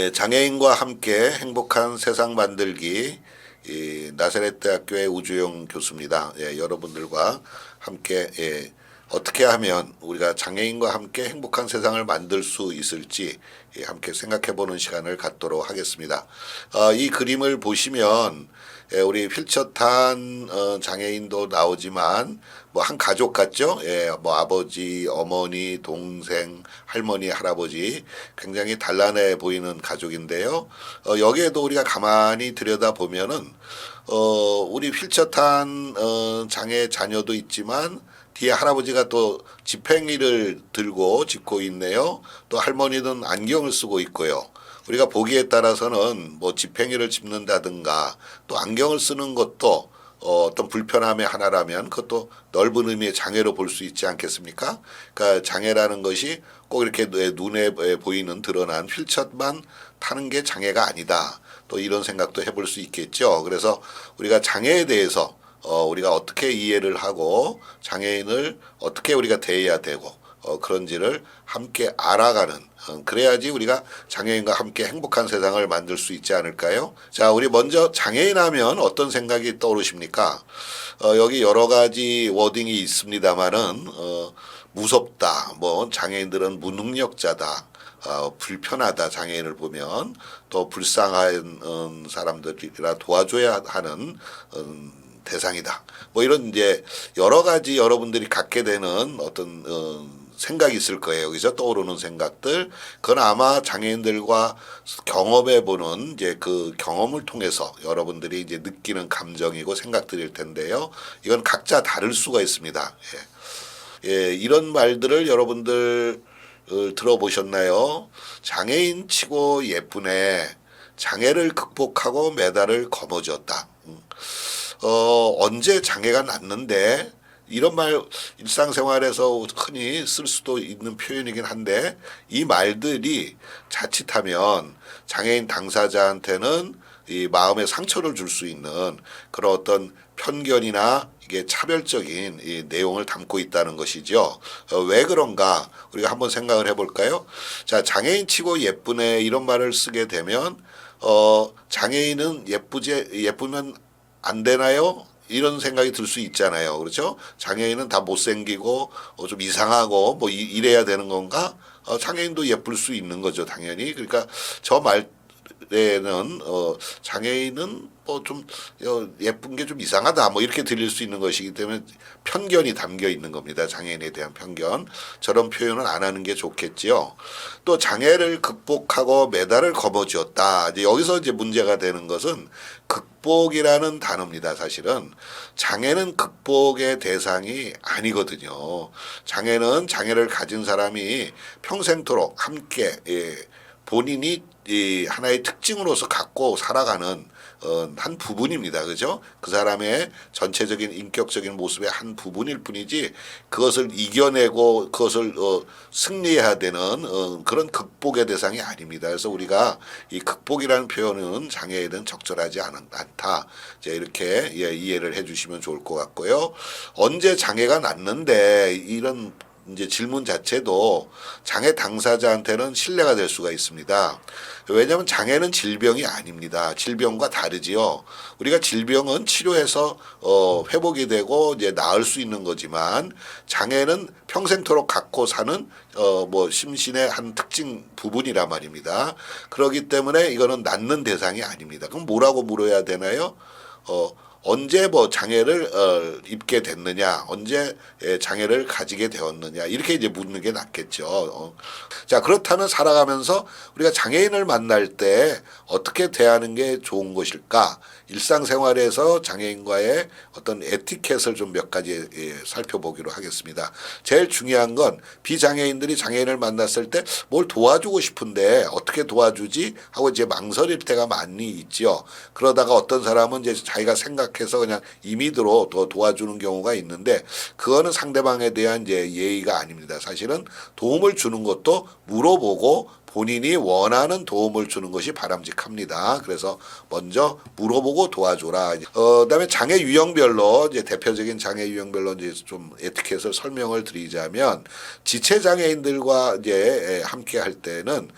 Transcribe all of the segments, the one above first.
예, 장애인과 함께 행복한 세상 만들기 이 나사렛 대학교의 우주영 교수입니다. 예, 여러분들과 함께 예, 어떻게 하면 우리가 장애인과 함께 행복한 세상을 만들 수 있을지 예, 함께 생각해 보는 시간을 갖도록 하겠습니다. 어, 이 그림을 보시면 예, 우리 휠체어 탄 어, 장애인도 나오지만 뭐 한 가족 같죠? 예, 뭐 아버지, 어머니, 동생, 할머니, 할아버지 굉장히 단란해 보이는 가족인데요. 어, 여기에도 우리가 가만히 들여다 보면은 어, 우리 휠체어 탄 어, 장애 자녀도 있지만 뒤에 할아버지가 또 지팽이를 들고 짚고 있네요. 또 할머니는 안경을 쓰고 있고요. 우리가 보기에 따라서는 뭐 지팽이를 짚는다든가 또 안경을 쓰는 것도 어, 어떤 불편함의 하나라면 그것도 넓은 의미의 장애로 볼 수 있지 않겠습니까? 그러니까 장애라는 것이 꼭 이렇게 내 눈에 보이는 드러난 휠체어만 타는 게 장애가 아니다. 또 이런 생각도 해볼 수 있겠죠. 그래서 우리가 장애에 대해서 어, 우리가 어떻게 이해를 하고 장애인을 어떻게 우리가 대해야 되고 어, 그런지를 함께 알아가는 어, 그래야지 우리가 장애인과 함께 행복한 세상을 만들 수 있지 않을까요? 자, 우리 먼저 장애인 하면 어떤 생각이 떠오르십니까? 어, 여기 여러 가지 워딩이 있습니다만은 어, 무섭다. 뭐 장애인들은 무능력자다. 어, 불편하다 장애인을 보면 또 불쌍한 음, 사람들이라 도와줘야 하는 음, 대상이다. 뭐 이런 이제 여러 가지 여러분들이 갖게 되는 어떤 어, 생각이 있을 거예요. 여기서 떠오르는 생각들. 그건 아마 장애인들과 경험해 보는 이제 그 경험을 통해서 여러분들이 이제 느끼는 감정이고 생각들일 텐데요. 이건 각자 다를 수가 있습니다. 예. 예, 이런 말들을 여러분들 어, 들어보셨나요? 장애인 치고 예쁘네. 장애를 극복하고 메달을 거머쥐었다. 음. 어, 언제 장애가 났는데 이런 말 일상생활에서 흔히 쓸 수도 있는 표현이긴 한데 이 말들이 자칫하면 장애인 당사자한테는 이 마음에 상처를 줄 수 있는 그런 어떤 편견이나 이게 차별적인 이 내용을 담고 있다는 것이죠. 어, 왜 그런가 우리가 한번 생각을 해볼까요? 자 장애인 치고 예쁘네 이런 말을 쓰게 되면 어 장애인은 예쁘지 예쁘면 안 되나요? 이런 생각이 들 수 있잖아요. 그렇죠? 장애인은 다 못생기고 어, 좀 이상하고 뭐 이, 이래야 되는 건가? 어, 장애인도 예쁠 수 있는 거죠, 당연히. 그러니까 저 말에는 어, 장애인은 뭐좀 예쁜 게 좀 이상하다 뭐 이렇게 들릴 수 있는 것이기 때문에 편견이 담겨 있는 겁니다. 장애인에 대한 편견. 저런 표현은 안 하는 게 좋겠지요. 또 장애를 극복하고 메달을 거머쥐었다. 이제 여기서 이제 문제가 되는 것은 극복이라는 단어입니다. 사실은 장애는 극복의 대상이 아니거든요. 장애는 장애를 가진 사람이 평생토록 함께 예, 본인이 이 하나의 특징으로서 갖고 살아가는 어, 한 부분입니다. 그죠? 그 사람의 전체적인 인격적인 모습의 한 부분일 뿐이지 그것을 이겨내고 그것을 어, 승리해야 되는 어, 그런 극복의 대상이 아닙니다. 그래서 우리가 이 극복이라는 표현은 장애에는 적절하지 않, 않다. 이제 이렇게 예, 이해를 해 주시면 좋을 것 같고요. 언제 장애가 났는데 이런 이제 질문 자체도 장애 당사자한테는 신뢰가 될 수가 있습니다. 왜냐하면 장애는 질병이 아닙니다. 질병과 다르지요. 우리가 질병은 치료해서 어, 회복이 되고 이제 나을 수 있는 거지만 장애는 평생토록 갖고 사는 어, 뭐 심신의 한 특징 부분이란 말입니다. 그렇기 때문에 이거는 낫는 대상이 아닙니다. 그럼 뭐라고 물어야 되나요? 어, 언제 뭐 장애를 어, 입게 됐느냐, 언제 예, 장애를 가지게 되었느냐 이렇게 이제 묻는 게 낫겠죠. 어. 자 그렇다면 살아가면서 우리가 장애인을 만날 때 어떻게 대하는 게 좋은 것일까? 일상생활에서 장애인과의 어떤 에티켓을 좀 몇 가지 예, 살펴보기로 하겠습니다. 제일 중요한 건 비장애인들이 장애인을 만났을 때 뭘 도와주고 싶은데 어떻게 도와주지 하고 이제 망설일 때가 많이 있지요. 그러다가 어떤 사람은 이제 자기가 생각 해서 그냥 임의대로 더 도와주는 경우가 있는데 그거는 상대방에 대한 이제 예의가 아닙니다. 사실은 도움을 주는 것도 물어보고 본인이 원하는 도움을 주는 것이 바람직합니다. 그래서 먼저 물어보고 도와줘라. 어, 그다음에 장애 유형별로 이제 대표적인 장애 유형별로 이제 좀 에티켓을 설명을 드리자면 지체 장애인들과 이제 함께 할 때는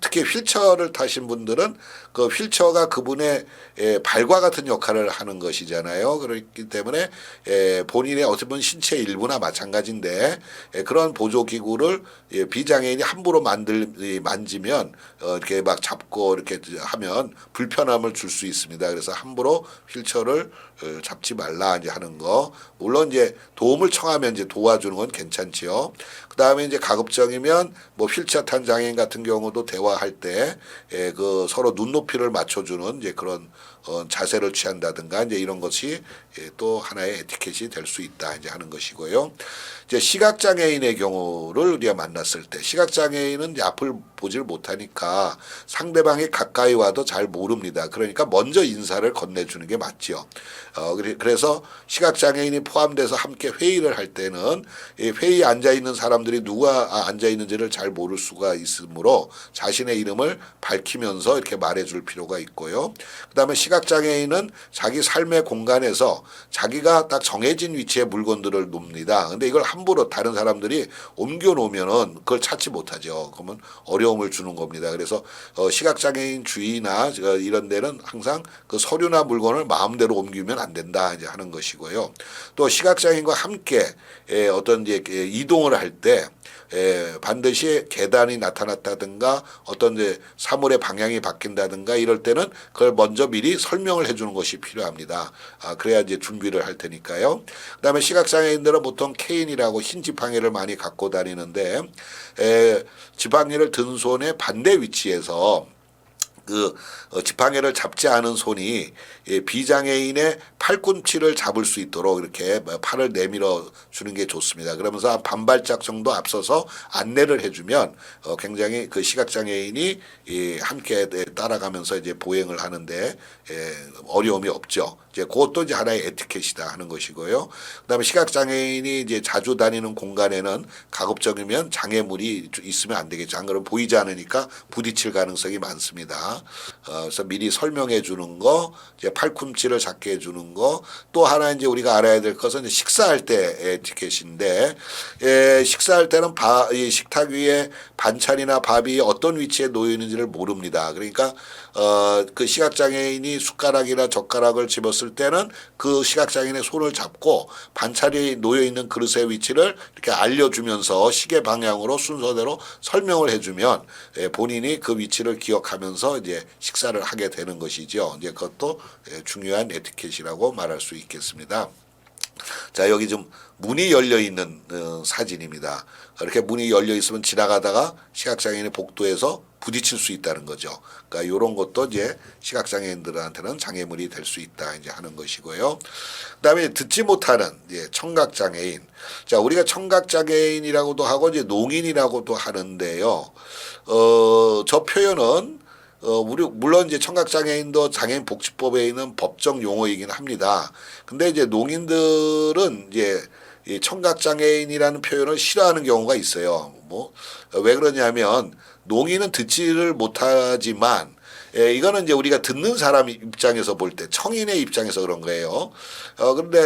특히 휠체어를 타신 분들은 그 휠체어가 그분의 예, 발과 같은 역할을 하는 것이잖아요. 그렇기 때문에 예, 본인의 어떻게 보면 신체 일부나 마찬가지인데 예, 그런 보조 기구를 예, 비장애인이 함부로 만들 이, 만지면 어, 이렇게 막 잡고 이렇게 하면 불편함을 줄 수 있습니다. 그래서 함부로 휠체어를 어, 잡지 말라 이제 하는 거. 물론 이제 도움을 청하면 이제 도와주는 건 괜찮지요. 그 다음에 이제 가급적이면 뭐 휠체어 탄 장애인 같은 경우도 대화할 때 예, 그 서로 눈높이를 맞춰주는 이제 그런 어, 자세를 취한다든가 이제 이런 것이 예, 또 하나의 에티켓이 될 수 있다 이제 하는 것이고요. 이제 시각 장애인의 경우를 우리가 만났을 때 시각 장애인은 앞을 보질 못하니까 상대방이 가까이 와도 잘 모릅니다. 그러니까 먼저 인사를 건네주는 게 맞지요. 어, 그래- 그래서 시각 장애인이 포함돼서 함께 회의를 할 때는 이 회의에 앉아 있는 사람들이 누가 아, 앉아 있는지를 잘 모를 수가 있으므로 자신의 이름을 밝히면서 이렇게 말해줄 필요가 있고요. 그 다음에 시각 장애인은 자기 삶의 공간에서 자기가 딱 정해진 위치에 물건들을 놉니다. 근데 이걸 함부로 다른 사람들이 옮겨 놓으면은 그걸 찾지 못하죠. 그러면 어려움 을 주는 겁니다. 그래서 어, 시각 장애인 주의나 어, 이런 데는 항상 그 서류나 물건을 마음대로 옮기면 안 된다 이제 하는 것이고요. 또 시각 장애인과 함께 예, 어떤 이제 예, 이동을 할때 예, 반드시 계단이 나타났다든가 어떤 이제 사물의 방향이 바뀐다든가 이럴 때는 그걸 먼저 미리 설명을 해주는 것이 필요합니다. 아, 그래야 이제 준비를 할 테니까요. 그 다음에 시각장애인들은 보통 케인이라고 흰 지팡이를 많이 갖고 다니는데 에, 지팡이를 든 손의 반대 위치에서 그 어, 지팡이를 잡지 않은 손이 예, 비장애인의 팔꿈치를 잡을 수 있도록 이렇게 뭐 팔을 내밀어 주는 게 좋습니다. 그러면서 한 반발짝 정도 앞서서 안내를 해주면 어, 굉장히 그 시각장애인이 이 함께 네, 따라가면서 이제 보행을 하는데 예, 어려움이 없죠. 이제 그것도 이제 하나의 에티켓이다 하는 것이고요. 그다음에 시각장애인이 이제 자주 다니는 공간에는 가급적이면 장애물이 있으면 안 되겠죠. 안 그러면 보이지 않으니까 부딪힐 가능성이 많습니다. 어, 그래서 미리 설명해 주는 거, 이제 팔꿈치를 잡게 해 주는 거, 또 하나 이제 우리가 알아야 될 것은 이제 식사할 때 에티켓인데, 예, 식사할 때는 바, 이 식탁 위에 반찬이나 밥이 어떤 위치에 놓여 있는지를 모릅니다. 그러니까 어, 그 시각장애인이 숟가락이나 젓가락을 집었을 때는 그 시각장애인의 손을 잡고 반찬이 놓여 있는 그릇의 위치를 이렇게 알려주면서 시계 방향으로 순서대로 설명을 해주면 예, 본인이 그 위치를 기억하면서 이제 식사를 하게 되는 것이죠. 이제 그것도 예, 중요한 에티켓이라고 말할 수 있겠습니다. 자 여기 좀 문이 열려 있는 어, 사진입니다. 이렇게 문이 열려 있으면 지나가다가 시각장애인의 복도에서 부딪힐 수 있다는 거죠. 그러니까 이런 것도 이제 시각장애인들한테는 장애물이 될 수 있다 이제 하는 것이고요. 그다음에 듣지 못하는 이제 청각장애인. 자 우리가 청각장애인이라고도 하고 이제 농인이라고도 하는데요. 어저 표현은 어, 우리, 물론 이제 청각장애인도 장애인 복지법에 있는 법정 용어이긴 합니다. 근데 이제 농인들은 이제 이 청각장애인이라는 표현을 싫어하는 경우가 있어요. 뭐, 왜 그러냐면 농인은 듣지를 못하지만 예, 이거는 이제 우리가 듣는 사람 입장에서 볼 때 청인의 입장에서 그런 거예요. 어, 그런데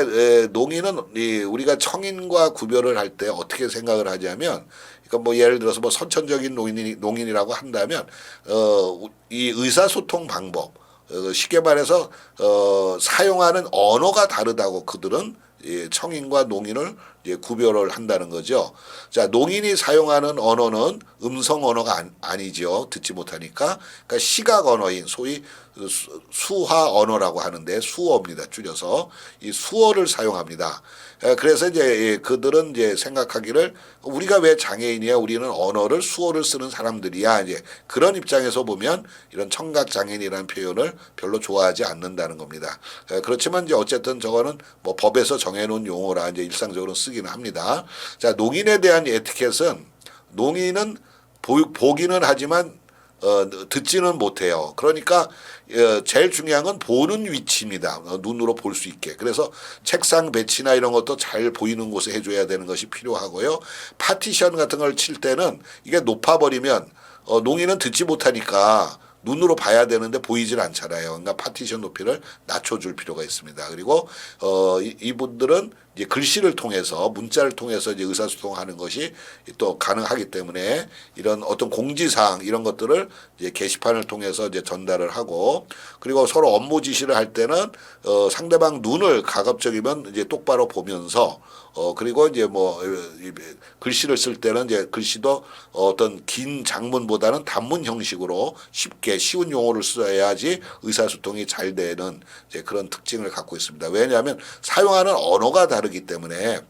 에, 농인은 이 우리가 청인과 구별을 할 때 어떻게 생각을 하냐면 그러니까 뭐 예를 들어서 뭐 선천적인 농인이 농인이라고 한다면 어, 이 의사소통 방법 어, 쉽게 말해서 어, 사용하는 언어가 다르다고 그들은 예, 청인과 농인을 이제 구별을 한다는 거죠. 자, 농인이 사용하는 언어는 음성 언어가 안, 아니 죠. 듣지 못하니까. 그러니까 시각 언어인 소위 수- 수화 언어라고 하는데 수어입니다. 줄여서 이 수어를 사용합니다. 에, 그래서 이제 예, 그들은 이제 생각하기를 우리가 왜 장애인이야? 우리는 언어를 수어를 쓰는 사람들이야. 이제 그런 입장에서 보면 이런 청각 장애인이라는 표현을 별로 좋아하지 않는다는 겁니다. 에, 그렇지만 이제 어쨌든 저거는 뭐 법에서 정해놓은 용어라 이제 일상적으로 쓰기는 합니다. 자, 농인에 대한 에티켓은 농인은 보, 보기는 하지만 어, 듣지는 못해요. 그러니까 어, 제일 중요한 건 보는 위치입니다. 어, 눈으로 볼 수 있게. 그래서 책상 배치나 이런 것도 잘 보이는 곳에 해줘야 되는 것이 필요하고요. 파티션 같은 걸 칠 때는 이게 높아버리면 어, 농인은 듣지 못하니까 눈으로 봐야 되는데 보이질 않잖아요. 그러니까 파티션 높이를 낮춰줄 필요가 있습니다. 그리고 어, 이, 이분들은 이제 글씨를 통해서 문자를 통해서 이제 의사소통하는 것이 또 가능하기 때문에 이런 어떤 공지사항 이런 것들을 이제 게시판을 통해서 이제 전달을 하고 그리고 서로 업무 지시를 할 때는 어, 상대방 눈을 가급적이면 이제 똑바로 보면서 어 그리고 이제 뭐 이- 글씨를 쓸 때는 이제 글씨도 어떤 긴 장문보다는 단문 형식으로 쉽게 쉬운 용어를 써야지 의사소통이 잘 되는 이제 그런 특징을 갖고 있습니다. 왜냐하면 사용하는 언어가 다 르기 때문에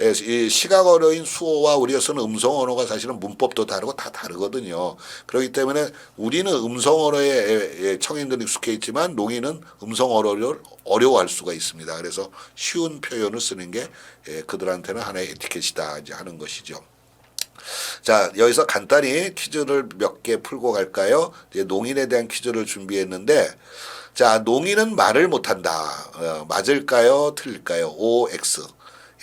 예, 이 시각 언어인 수어와 우리가 쓰는 음성 언어가 사실은 문법도 다르고 다 다르거든요. 그렇기 때문에 우리는 음성 언어에 예, 청인들이 익숙해 있지만 농인은 음성 언어를 어려워할 수가 있습니다. 그래서 쉬운 표현을 쓰는 게 예, 그들한테는 하나의 에티켓이다 이제 하는 것이죠. 자 여기서 간단히 퀴즈를 몇 개 풀고 갈까요? 농인에 대한 퀴즈를 준비했는데 자 농인은 말을 못한다. 어, 맞을까요? 틀릴까요? O X.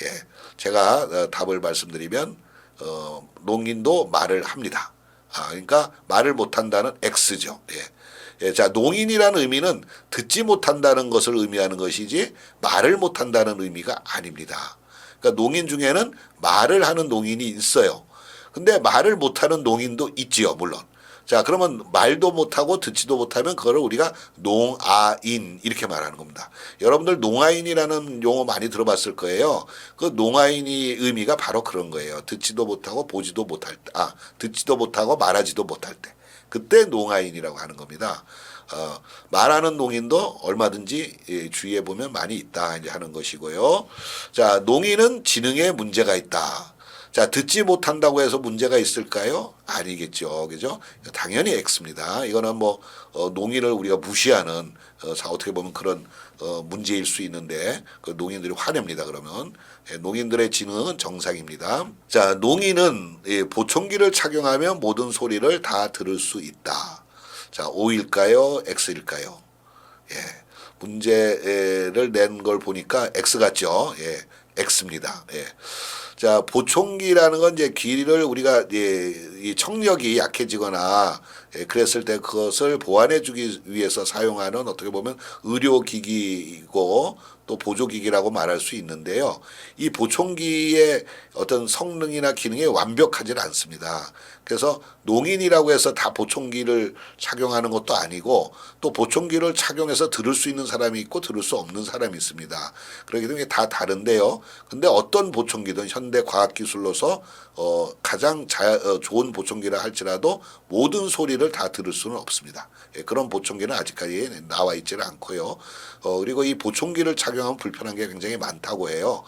예, 제가 어, 답을 말씀드리면 어, 농인도 말을 합니다. 아, 그러니까 말을 못한다는 X죠. 예. 예, 자, 농인이라는 의미는 듣지 못한다는 것을 의미하는 것이지 말을 못한다는 의미가 아닙니다. 그러니까 농인 중에는 말을 하는 농인이 있어요. 근데 말을 못하는 농인도 있지요, 물론. 자, 그러면 말도 못하고 듣지도 못하면 그거를 우리가 농아인 이렇게 말하는 겁니다. 여러분들 농아인이라는 용어 많이 들어봤을 거예요. 그 농아인이 의미가 바로 그런 거예요. 듣지도 못하고 보지도 못할 때, 아, 듣지도 못하고 말하지도 못할 때. 그때 농아인이라고 하는 겁니다. 어, 말하는 농인도 얼마든지 예, 주위에 보면 많이 있다 이제 하는 것이고요. 자, 농인은 지능에 문제가 있다. 자, 듣지 못한다고 해서 문제가 있을까요? 아니겠죠. 그죠? 당연히 X입니다. 이거는 뭐, 어, 농인을 우리가 무시하는, 어, 사, 어떻게 보면 그런, 어, 문제일 수 있는데, 그 농인들이 화냅니다. 그러면. 예, 농인들의 지능은 정상입니다. 자, 농인은 예, 보청기를 착용하면 모든 소리를 다 들을 수 있다. 자, O일까요? X일까요? 예. 문제를 낸 걸 보니까 X 같죠? 예. X입니다. 예. 자, 보청기라는 건 이제 귀를 우리가 예, 이 청력이 약해지거나 예, 그랬을 때 그것을 보완해 주기 위해서 사용하는 어떻게 보면 의료기기이고 또 보조기기라고 말할 수 있는데요. 이 보청기의 어떤 성능이나 기능이 완벽하지는 않습니다. 그래서 농인이라고 해서 다 보청기를 착용하는 것도 아니고 또 보청기를 착용해서 들을 수 있는 사람이 있고 들을 수 없는 사람이 있습니다. 그렇기 때문에 다 다른데요. 근데 어떤 보청기든 현대 과학 기술로서 어 가장 자, 어, 좋은 보청기라 할지라도 모든 소리를 다 들을 수는 없습니다. 예, 그런 보청기는 아직까지 나와 있지는 않고요. 어 그리고 이 보청기를 착용하면 불편한 게 굉장히 많다고 해요.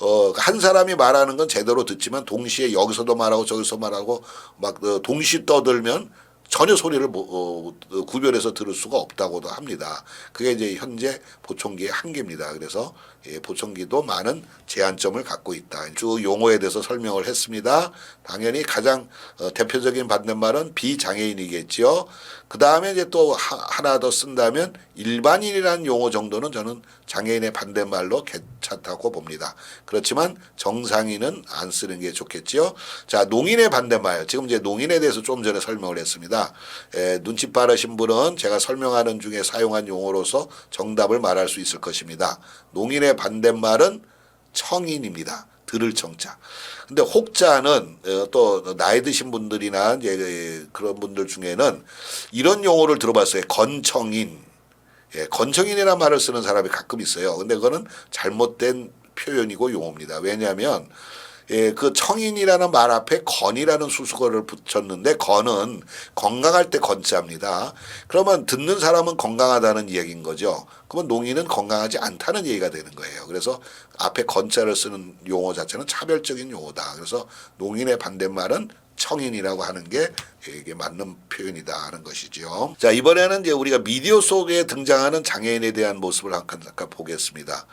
어, 한 사람이 말하는 건 제대로 듣지만 동시에 여기서도 말하고 저기서 말하고 막 어, 동시 떠들면 전혀 소리를 뭐, 어, 어, 구별해서 들을 수가 없다고도 합니다. 그게 이제 현재 보청기의 한계입니다. 그래서 예, 보청기도 많은 제한점을 갖고 있다. 쭉 용어에 대해서 설명을 했습니다. 당연히 가장 어, 대표적인 반대말은 비장애인이겠지요. 그 다음에 이제 또 하, 하나 더 쓴다면 일반인이라는 용어 정도는 저는 장애인의 반대말로 괜찮다고 봅니다. 그렇지만 정상인은 안 쓰는 게 좋겠지요. 자, 농인의 반대말. 지금 이제 농인에 대해서 좀 전에 설명을 했습니다. 에, 눈치 빠르신 분은 제가 설명하는 중에 사용한 용어로서 정답을 말할 수 있을 것입니다. 농인의 반대말은 청인입니다. 들을 청자. 근데 혹자는 어, 또 나이 드신 분들이나 이제 그런 분들 중에는 이런 용어를 들어봤어요. 건청인. 예, 건청인이라는 말을 쓰는 사람이 가끔 있어요. 근데 그거는 잘못된 표현이고 용어입니다. 왜냐하면 예, 그 청인이라는 말 앞에 건이라는 수식어를 붙였는데 건은 건강할 때 건자입니다. 그러면 듣는 사람은 건강하다는 이야기인 거죠. 그러면 농인은 건강하지 않다는 얘기가 되는 거예요. 그래서 앞에 건자를 쓰는 용어 자체는 차별적인 용어다. 그래서 농인의 반대말은 청인이라고 하는 게 이게 맞는 표현이다 하는 것이죠. 자 이번에는 이제 우리가 미디어 속에 등장하는 장애인에 대한 모습을 잠깐 잠깐 보겠습니다.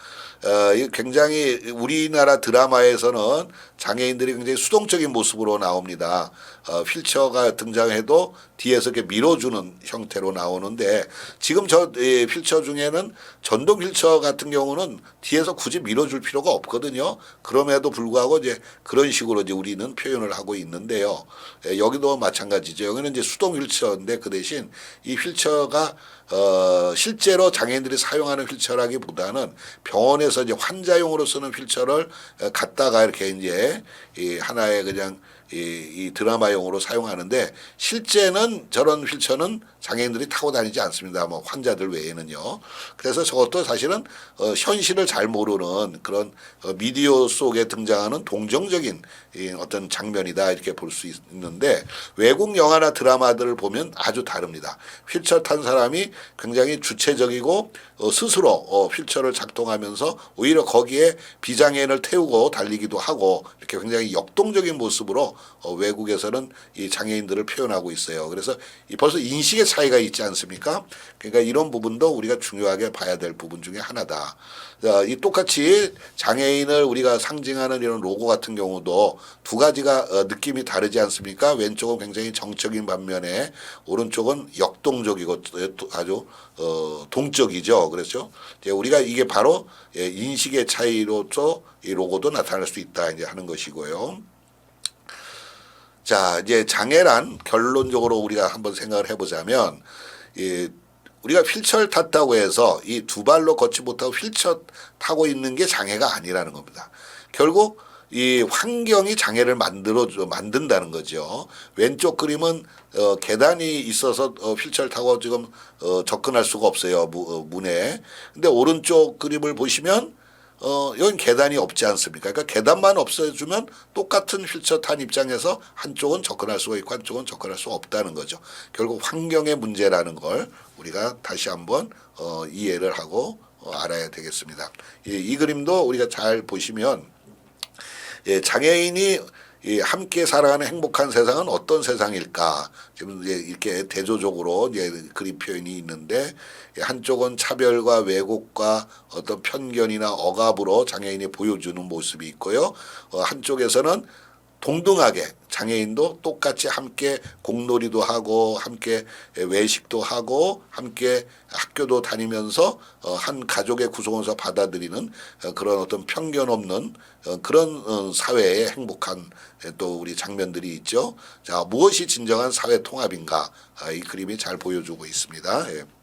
어, 이 굉장히 우리나라 드라마에서는 장애인들이 굉장히 수동적인 모습으로 나옵니다. 어, 휠체어가 등장해도 뒤에서 이렇게 밀어주는 형태로 나오는데 지금 저 예, 휠체어 중에는 전동 휠체어 같은 경우는 뒤에서 굳이 밀어줄 필요가 없거든요. 그럼에도 불구하고 이제 그런 식으로 이제 우리는 표현을 하고 있는데요. 예, 여기도 마찬가지. 마찬가지죠. 여기는 이제 수동 휠체어인데 그 대신 이 휠체어가 어 실제로 장애인들이 사용하는 휠체어라기보다는 병원에 서 이제 환자용으로 쓰는 휠체어를 어, 갖다가 이렇게 이제 이 하나의 그냥 이, 이 드라마용으로 사용하는데 실제는 저런 휠체어는 장애인들이 타고 다니지 않습니다. 뭐 환자들 외에는요. 그래서 저것도 사실은 어, 현실을 잘 모르는 그런 어, 미디어 속에 등장하는 동정적인 이 어떤 장면이다 이렇게 볼 수 있는데 외국 영화나 드라마들을 보면 아주 다릅니다. 휠체어 탄 사람이 굉장히 주체적이고 어, 스스로 어, 휠체어를 작동하면서 오히려 거기에 비장애인을 태우고 달리기도 하고 이렇게 굉장히 역동적인 모습으로 어, 외국에서는 이 장애인들을 표현하고 있어요. 그래서 이 벌써 인식의 차이가 있지 않습니까? 그러니까 이런 부분도 우리가 중요하게 봐야 될 부분 중에 하나다. 자, 이 똑같이 장애인을 우리가 상징하는 이런 로고 같은 경우도 두 가지가 어, 느낌이 다르지 않습니까? 왼쪽은 굉장히 정적인 반면에 오른쪽은 역동적이고 아주 어, 동적이죠. 그렇죠? 이제 우리가 이게 바로 예, 인식의 차이로서 이 로고도 나타날 수 있다 이제 하는 것이고요. 자, 이제 장애란 결론적으로 우리가 한번 생각을 해보자면, 이 우리가 휠체어를 탔다고 해서 이 두 발로 걷지 못하고 휠체어 타고 있는 게 장애가 아니라는 겁니다. 결국 이 환경이 장애를 만들어 만든다는 거죠. 왼쪽 그림은 어, 계단이 있어서 어, 휠체어를 타고 지금 어, 접근할 수가 없어요 무, 어, 문에. 근데 오른쪽 그림을 보시면 어, 여긴 계단이 없지 않습니까? 그러니까 계단만 없애주면 똑같은 휠체어 탄 입장에서 한쪽은 접근할 수가 있고 한쪽은 접근할 수 없다는 거죠. 결국 환경의 문제라는 걸 우리가 다시 한번 어, 이해를 하고 어, 알아야 되겠습니다. 이, 이 그림도 우리가 잘 보시면 예, 장애인이 이 함께 살아가는 행복한 세상은 어떤 세상일까? 지금 이제 이렇게 대조적으로 이제 그림 표현이 있는데 예, 한쪽은 차별과 왜곡과 어떤 편견이나 억압으로 장애인이 보여주는 모습이 있고요. 어, 한쪽에서는 동등하게 장애인도 똑같이 함께 공놀이도 하고 함께 외식도 하고 함께 학교도 다니면서 어, 한 가족의 구성원서 받아들이는 어, 그런 어떤 편견 없는 어, 그런 어, 사회의 행복한 에, 또 우리 장면들이 있죠. 자 무엇이 진정한 사회 통합인가 아, 이 그림이 잘 보여주고 있습니다. 예.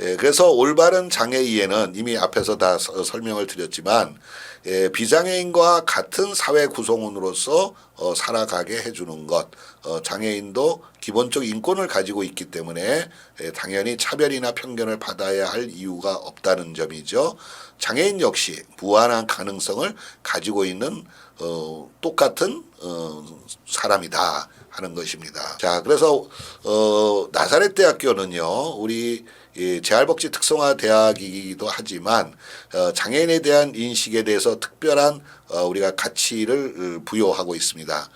예, 그래서 올바른 장애 이해는 이미 앞에서 다 서- 설명을 드렸지만 예, 비장애인과 같은 사회 구성원으로서 어, 살아가게 해주는 것, 어, 장애인도 기본적 인권을 가지고 있기 때문에 예, 당연히 차별이나 편견을 받아야 할 이유가 없다는 점이죠. 장애인 역시 무한한 가능성을 가지고 있는 어, 똑같은 어, 사람이다 하는 것입니다. 자, 그래서 어, 나사렛 대학교는요, 우리 이 재활복지 특성화 대학이기도 하지만 어, 장애인에 대한 인식에 대해서 특별한 어, 우리가 가치를 어, 부여하고 있습니다.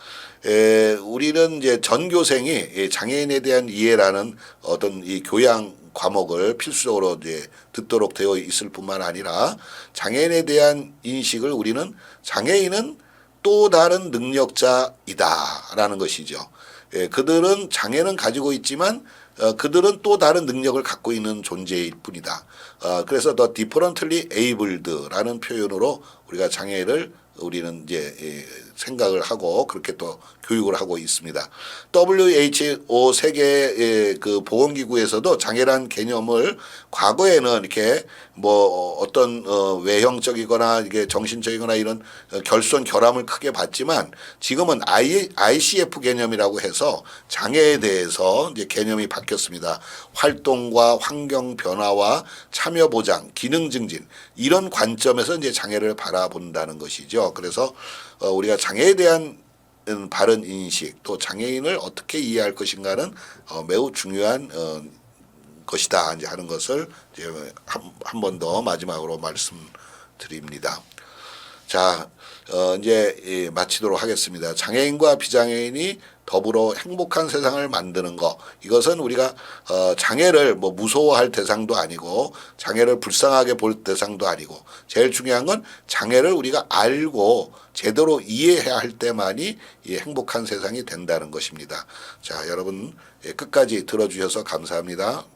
에, 우리는 이제 전교생이 이 장애인에 대한 이해라는 어떤 이 교양 과목을 필수적으로 이제 듣도록 되어 있을 뿐만 아니라 장애인에 대한 인식을 우리는 장애인은 또 다른 능력자이다라는 것이죠. 예, 그들은 장애는 가지고 있지만 어, 그들은 또 다른 능력을 갖고 있는 존재일 뿐이다. 어, 그래서 the differently abled라는 표현으로 우리가 장애를 우리는 이제 예, 생각을 하고 그렇게 또 교육을 하고 있습니다. WHO 세계 그 보건기구에서도 장애란 개념을 과거에는 이렇게 뭐 어떤 어 외형적이거나 이게 정신적이거나 이런 어, 결손 결함을 크게 봤지만 지금은 ICF 개념이라고 해서 장애에 대해서 이제 개념이 바뀌었습니다. 활동과 환경 변화와 참여 보장, 기능 증진 이런 관점에서 이제 장애를 바라본다는 것이죠. 그래서 어, 우리가 장애에 대한 음, 바른 인식 또 장애인을 어떻게 이해할 것인가는 어, 매우 중요한 어, 것이다 이제 하는 것을 이제 한 번 더 마지막으로 말씀드립니다. 자, 어, 이제 예, 마치도록 하겠습니다. 장애인과 비장애인이 더불어 행복한 세상을 만드는 것 이것은 우리가 어, 장애를 뭐 무서워할 대상도 아니고 장애를 불쌍하게 볼 대상도 아니고 제일 중요한 건 장애를 우리가 알고 제대로 이해해야 할 때만이 이 행복한 세상이 된다는 것입니다. 자, 여러분 예, 끝까지 들어주셔서 감사합니다.